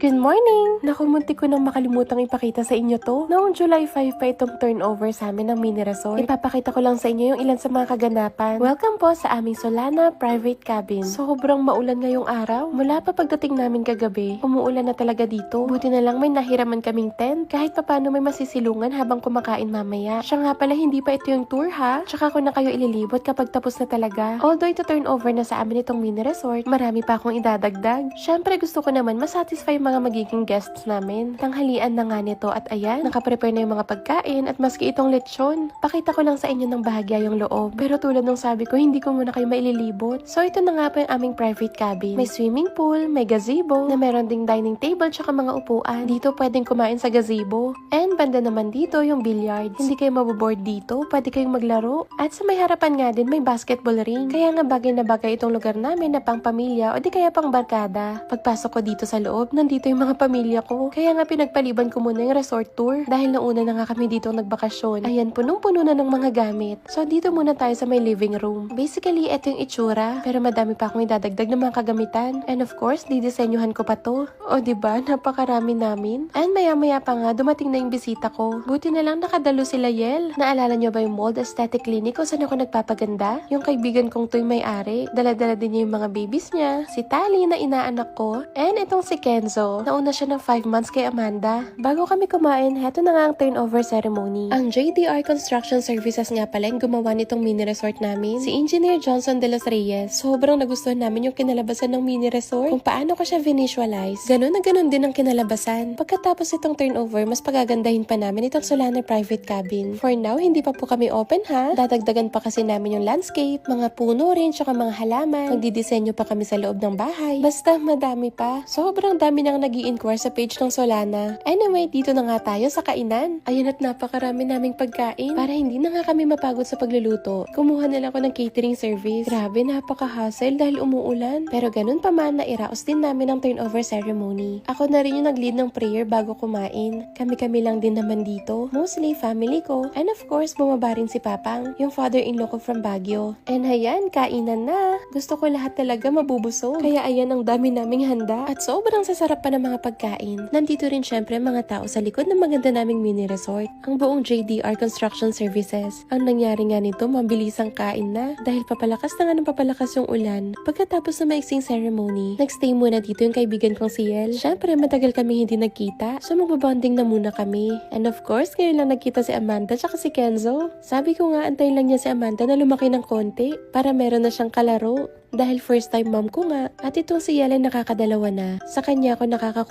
Good morning! Naku, munti ko nang makalimutang ipakita sa inyo to. Noong July 5 pa itong turnover sa amin ng mini resort. Ipapakita ko lang sa inyo yung ilan sa mga kaganapan. Welcome po sa aming Solana Private Cabin. Sobrang maulan ngayong araw. Mula pa pagdating namin kagabi, umuulan na talaga dito. Buti na lang may nahiraman kaming tent. Kahit papano may masisilungan habang kumakain mamaya. Siya nga pala, hindi pa ito yung tour ha. Tsaka ko na kayo ililibot kapag tapos na talaga. Although ito turnover na sa amin itong mini resort, marami pa akong idadagdag. Syempre gusto ko naman masatisfy yung mga magiging guests namin. Tanghalian na nga nito at ayan, nakaprepare na yung mga pagkain at maski itong lechon. Pakita ko lang sa inyo ng bahagya yung loob. Pero tulad ng sabi ko, hindi ko muna kayo maililibot. So ito na nga po yung aming private cabin. May swimming pool, may gazebo, na meron ding dining table tsaka mga upuan. Dito pwedeng kumain sa gazebo. And banda naman dito yung billiards. Hindi kayo maboboard dito, pwede kayong maglaro. At sa may harapan nga din may basketball ring. Kaya nga bagay na bagay itong lugar namin na pang pamilya o di kaya pang barkada. Pagpasok ko dito sa loob, nandito yung mga pamilya ko. Kaya nga pinagpaliban ko muna yung resort tour. Dahil nauna na nga kami dito nagbakasyon. Ayan, punong-puno na ng mga gamit. So dito muna tayo sa may living room. Basically, ito yung itsura. Pero madami pa akong idadagdag ng mga kagamitan. And of course, didisenyuhan ko pa to. O ba napakarami namin. And maya-maya pa nga, dumating na yung bisita ko. Buti na lang nakadalo sila Yel. Naalala nyo ba yung Mold Aesthetic Clinic kung saan ako nagpapaganda? Yung kaibigan kong to yung may-ari. Dala-dala din niya yung mga babies niya. Si Tali na inaanak ko. And itong si Kenzo. Nauna siya ng 5 months kay Amanda. Bago kami kumain, heto na nga ang turnover ceremony. Ang JDR Construction Services nga pala yung gumawa nitong mini resort namin. Si Engineer Johnson de los Reyes. Sobrang nagustuhan namin yung kinalabasan ng mini resort. Kung paano ko siya visualize. Ganon na ganon din ang kinalabasan. Pagkatapos itong turnover, mas pagagandahin pa namin itong Solana private cabin. For now, hindi pa po kami open ha. Dadagdagan pa kasi namin yung landscape, mga puno rin, tsaka mga halaman. Magdidisenyo pa kami sa loob ng bahay. Basta madami pa. Sobrang dami nang nag inquire sa page ng Solana. Anyway, dito na nga tayo sa kainan. Ayun at napakarami naming pagkain. Para hindi na nga kami mapagod sa pagluluto. Kumuha na lang ako ng catering service. Grabe, napaka-hassle dahil umuulan. Pero ganun pa man, nairaos din namin ang turnover ceremony. Ako na rin yung nag-lead ng prayer bago kumain. Kami-kami lang din naman dito. Mostly family ko. And of course, bumaba rin si Papang, yung father-in-law ko from Baguio. And ayan, kainan na. Gusto ko lahat talaga mabubusog. Kaya ayan ang dami naming handa. At sobrang sasarap pa ng mga pagkain. Nandito rin syempre mga tao sa likod ng maganda naming mini resort. Ang buong JDR Construction Services. Ang nangyari nga nito, mabilis ang kain na. Dahil papalakas na nga ng papalakas yung ulan. Pagkatapos ng maiksing ceremony, nagstay muna dito yung kaibigan kong si Yel. Syempre, matagal kami hindi nagkita. So magbabonding na muna kami. And of course, ngayon lang nagkita si Amanda tsaka si Kenzo. Sabi ko nga, antayin lang niya si Amanda na lumaki ng konti para meron na siyang kalaro. Dahil first time mom ko nga, at itong si Yelen nakakadalawa na, sa kanya ako nakaka